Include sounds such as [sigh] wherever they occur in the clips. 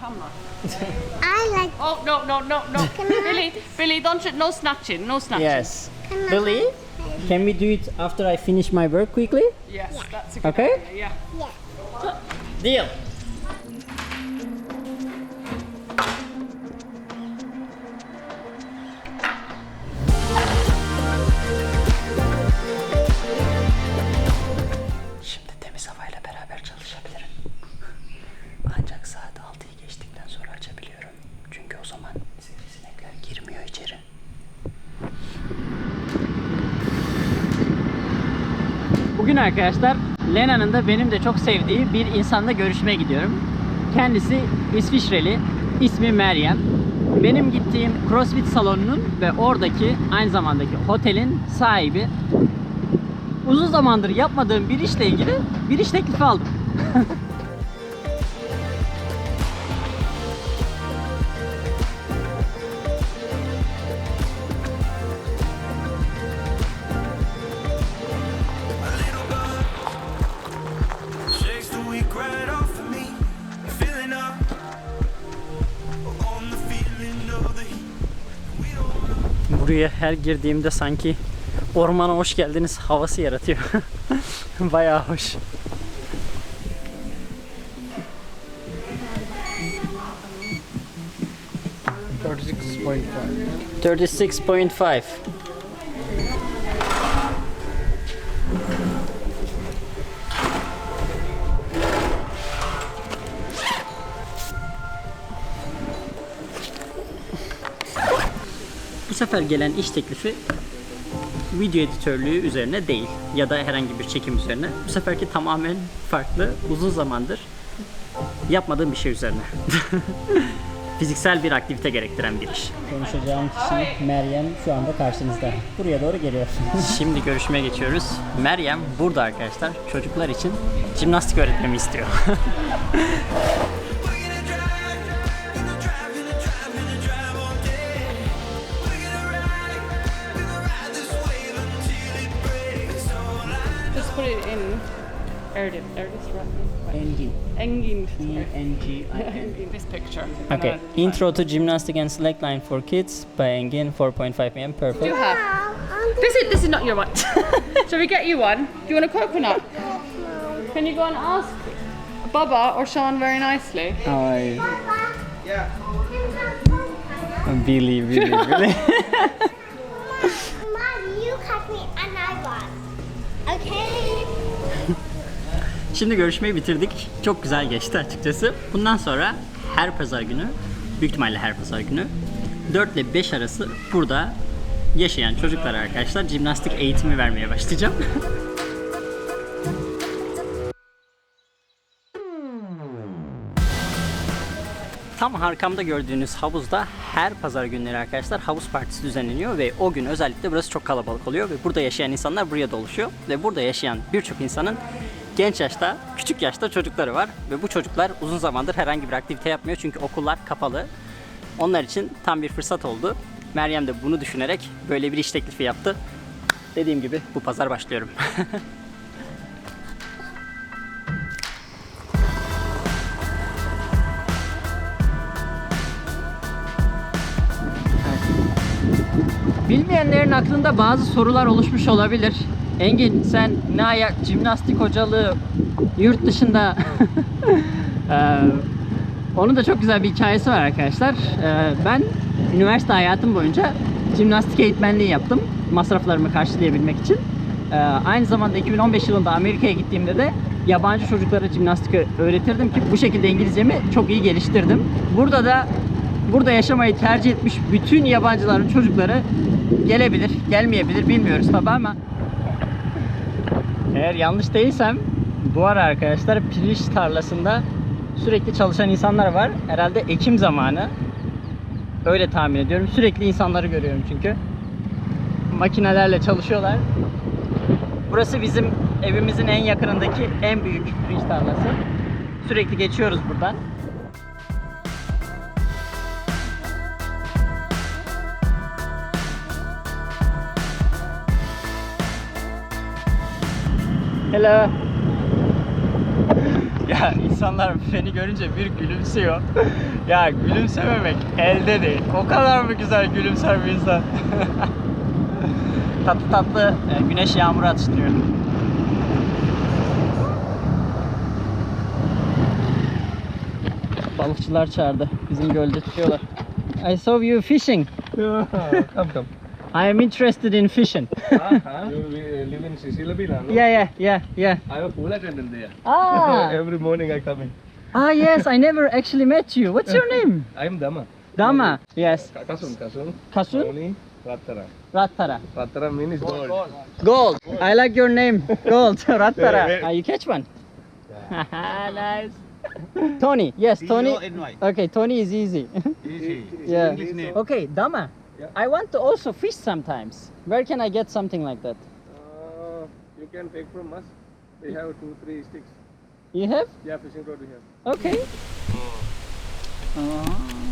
camera. I like Oh no no no no, [laughs] Billy Billy don't sh- no snatching no snatching. Yes. Billy, can we do it after I finish my work quickly? Yes, that's a good Okay. idea. Yeah. Deal. Arkadaşlar Lena'nın da benim de çok sevdiği bir insanla görüşmeye gidiyorum. Kendisi İsviçreli, ismi Meryem. Benim gittiğim CrossFit salonunun ve oradaki aynı zamandaki otelin sahibi. Uzun zamandır yapmadığım bir işle ilgili bir iş teklifi aldım. [laughs] Buraya her girdiğimde sanki ormana hoş geldiniz havası yaratıyor. [laughs] Bayağı hoş. Thirty-six point five. 36.5 Bu sefer gelen iş teklifi video editörlüğü üzerine değil ya da herhangi bir çekim üzerine. Bu seferki tamamen farklı, uzun zamandır yapmadığım bir şey üzerine. [laughs] Fiziksel bir aktivite gerektiren bir iş. Konuşacağım kişi Meryem şu anda karşınızda. Buraya doğru geliyor. [laughs] Şimdi görüşmeye geçiyoruz. Meryem burada arkadaşlar çocuklar için jimnastik öğretmemi istiyor. [laughs] Just put it in. Erdin, Erdis right. Engin. Engin. E-N-G-I-N. This picture. Okay, Intro to Gymnastic and Slackline for Kids by Engin 4.5 m. Perfect. You have. This is this is not your one. [laughs] Shall we get you one? Do you want a coconut? Can you go and ask Baba or Sean very nicely? How are you? Billy, Billy, Billy. Mom, you cut me Şimdi görüşmeyi bitirdik. Çok güzel geçti açıkçası. Bundan sonra her pazar günü, büyük ihtimalle her pazar günü 4 ile 5 arası burada yaşayan çocuklara arkadaşlar jimnastik eğitimi vermeye başlayacağım. [laughs] Tam arkamda gördüğünüz havuzda her pazar günleri arkadaşlar havuz partisi düzenleniyor ve o gün özellikle burası çok kalabalık oluyor ve burada yaşayan insanlar buraya doluşuyor ve burada yaşayan birçok insanın genç yaşta, küçük yaşta çocukları var ve bu çocuklar uzun zamandır herhangi bir aktivite yapmıyor çünkü okullar kapalı. Onlar için tam bir fırsat oldu. Meryem de bunu düşünerek böyle bir iş teklifi yaptı. Dediğim gibi bu pazar başlıyorum. [laughs] Bilmeyenlerin aklında bazı sorular oluşmuş olabilir. Engin sen ne ayak jimnastik hocalığı yurt dışında Eee, [laughs] onun da çok güzel bir hikayesi var arkadaşlar. Eee, ben üniversite hayatım boyunca jimnastik eğitmenliği yaptım. Masraflarımı karşılayabilmek için. Eee, aynı zamanda 2015 yılında Amerika'ya gittiğimde de yabancı çocuklara jimnastik öğretirdim ki bu şekilde İngilizcemi çok iyi geliştirdim. Burada da burada yaşamayı tercih etmiş bütün yabancıların çocukları gelebilir, gelmeyebilir bilmiyoruz tabi ama eğer yanlış değilsem bu ara arkadaşlar pirinç tarlasında sürekli çalışan insanlar var. Herhalde Ekim zamanı. Öyle tahmin ediyorum. Sürekli insanları görüyorum çünkü. Makinelerle çalışıyorlar. Burası bizim evimizin en yakınındaki en büyük pirinç tarlası. Sürekli geçiyoruz buradan. Hello. ya insanlar beni görünce bir gülümsüyor. ya gülümsememek elde değil. O kadar mı güzel gülümser bir insan. [laughs] tatlı tatlı e, güneş yağmuru atıştırıyor. Balıkçılar çağırdı. Bizim gölde tutuyorlar. I saw you fishing. [laughs] come, come. I am interested in fishing. You live in Sisilabila, no? yeah, yeah, yeah, yeah. I'm a pool attendant there. Ah, [laughs] Every morning I come in. ah, yes. I never actually met you. What's your name? [laughs] I'm Dama. Dama. Yes. Kasun, Kasun. Kasun. Moni, Ratara. Ratara. Ratara means gold. Gold. I like your name. Gold. [laughs] Ratara. Yeah, yeah. Ah, you catch one. nice. Tony. Yes, Tony. Okay, Tony is easy. Easy. yeah. Okay, Dama. Yeah. I want to also fish sometimes. Where can I get something like that? Uh, you can take from us. We have two, three sticks. You have? Yeah, fishing rod we have. Okay.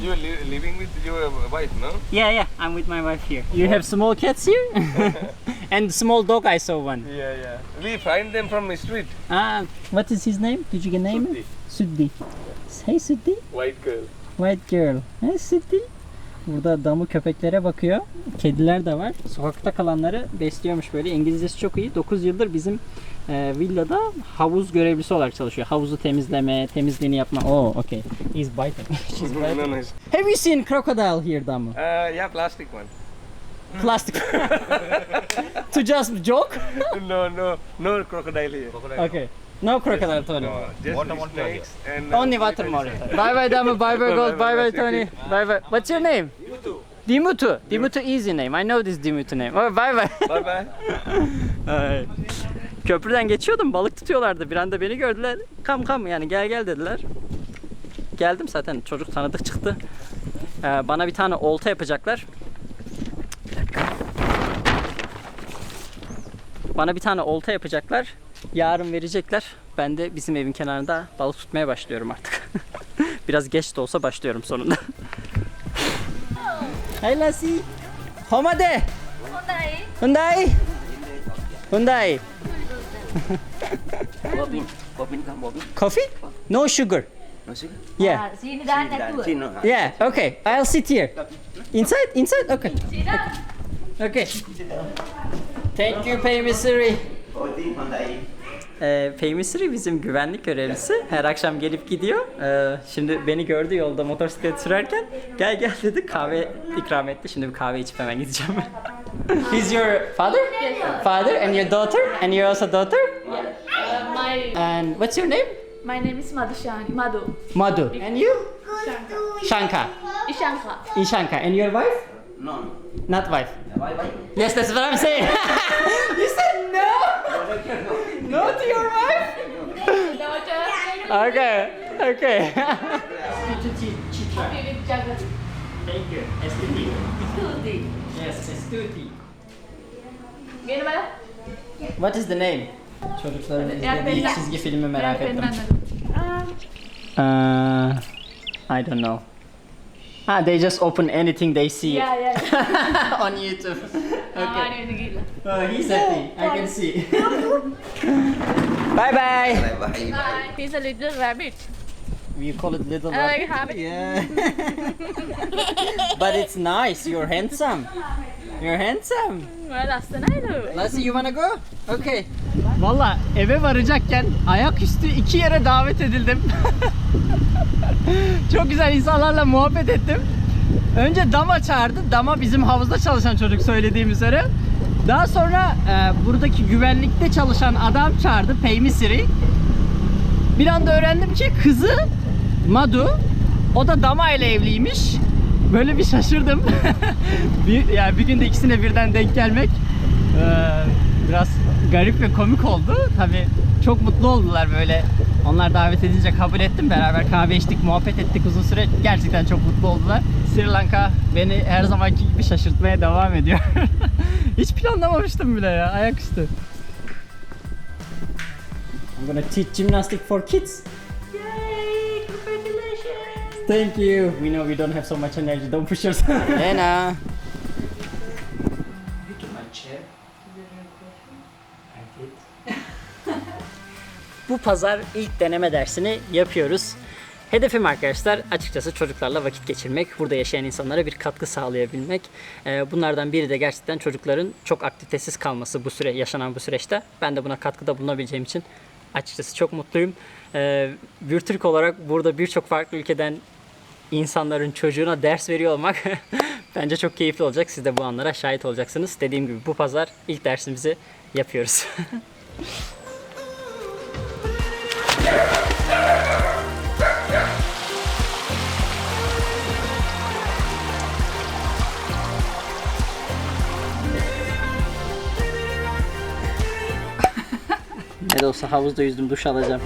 You are li- living with your wife, no? Yeah, yeah, I'm with my wife here. You have small cats here? [laughs] and small dog, I saw one. Yeah, yeah. We find them from the street. Ah, what is his name? Did you get name? it? Suddi. Hey Suddi. White girl. White girl. Hey Suddi. Burada damı köpeklere bakıyor. Kediler de var. Sokakta kalanları besliyormuş böyle. İngilizcesi çok iyi. 9 yıldır bizim e, villada havuz görevlisi olarak çalışıyor. Havuzu temizleme, temizliğini yapma. Oh, okay. He's biting. [laughs] She's no, biting. Have you seen crocodile here, Damu? uh, yeah, plastic one. Plastic. [laughs] to just joke? [laughs] no, no, no crocodile here. Okay. No crocodile, Tony. No, just snakes and Only water monitor. Bye bye Damu, bye [laughs] bye Gold, bye bye Tony. Bye bye. What's your name? Dimutu. Dimutu easy name. I know this Dimutu name. Oh, bye bye. Bye bye. [laughs] Köprüden geçiyordum balık tutuyorlardı. Bir anda beni gördüler. Kam kam yani gel gel dediler. Geldim zaten çocuk tanıdık çıktı. Ee, bana bir tane olta yapacaklar. Bir dakika. Bana bir tane olta yapacaklar. Yarın verecekler. Ben de bizim evin kenarında balık tutmaya başlıyorum artık. [laughs] Biraz geç de olsa başlıyorum sonunda. Hey Lassie. Homade. Hyundai. Hyundai. Bobin, Bobin come, Bobin. Coffee? No sugar. No see? Yeah. Sini dah. Sino. Yeah. Okay. I'll sit here. Inside? Inside? Okay. Okay. Thank you Pay Siri. Bobin pandai. Ee, Pay Siri bizim güvenlik görevlisi. Her akşam gelip gidiyor. Ee, şimdi beni gördü yolda motosiklet sürerken. Gel gel dedi kahve ikram etti. Şimdi bir kahve içip hemen gideceğim. [laughs] He's your father? Father and your daughter? And you're also daughter? Uh, my And what's your name? my name is Madhushani. Madhu. Madhu. And you? Shanka. Shanka. Ishanka. Ishanka. And your wife? No. Not wife. Bye bye. Yes, that's what I'm saying. [laughs] you said. No Okay. Okay. Thank you. STD. Tuti. Yes, STD. Gini mana? What is the name? Çocukların izlediği çizgi filmi merak ettim. Uh, I don't know. Ah, they just open anything they see Ya, ya. [laughs] on YouTube. [laughs] Ah, okay. Oh, he's happy. I can see. [laughs] bye bye. Bye bye. Bye. He's a little rabbit. We call it little I like rabbit. rabbit. Yeah. [laughs] but it's nice. You're handsome. You're handsome. Well, lastana itu. Lassie, you wanna go? Okay. Valla eve varacakken ayaküstü iki yere davet edildim. [laughs] Çok güzel insanlarla muhabbet ettim. Önce Dama çağırdı. Dama bizim havuzda çalışan çocuk söylediğim üzere. Daha sonra e, buradaki güvenlikte çalışan adam çağırdı. Siri. Bir anda öğrendim ki kızı Madu o da Dama ile evliymiş. Böyle bir şaşırdım. [laughs] bir, yani bir günde ikisine birden denk gelmek eee, biraz garip ve komik oldu. Tabi çok mutlu oldular böyle. Onlar davet edince kabul ettim. Beraber kahve içtik, muhabbet ettik uzun süre. Gerçekten çok mutlu oldular. Sri Lanka beni her zamanki gibi şaşırtmaya devam ediyor. [laughs] Hiç planlamamıştım bile ya. Ayaküstü. I'm gonna teach gymnastics for kids. Yay! Congratulations. Thank you. We know we don't have so much energy. Don't push yourself. Lena. my chair. I did. [laughs] Bu pazar ilk deneme dersini yapıyoruz. Hedefim arkadaşlar açıkçası çocuklarla vakit geçirmek, burada yaşayan insanlara bir katkı sağlayabilmek. Ee, Bunlardan biri de gerçekten çocukların çok aktivitesiz kalması bu süre yaşanan bu süreçte. Ben de buna katkıda bulunabileceğim için açıkçası çok mutluyum. Ee, bir Türk olarak burada birçok farklı ülkeden insanların çocuğuna ders veriyor olmak [laughs] bence çok keyifli olacak. Siz de bu anlara şahit olacaksınız. Dediğim gibi bu pazar ilk dersimizi yapıyoruz. [laughs] de olsa havuzda yüzdüm, duş alacağım.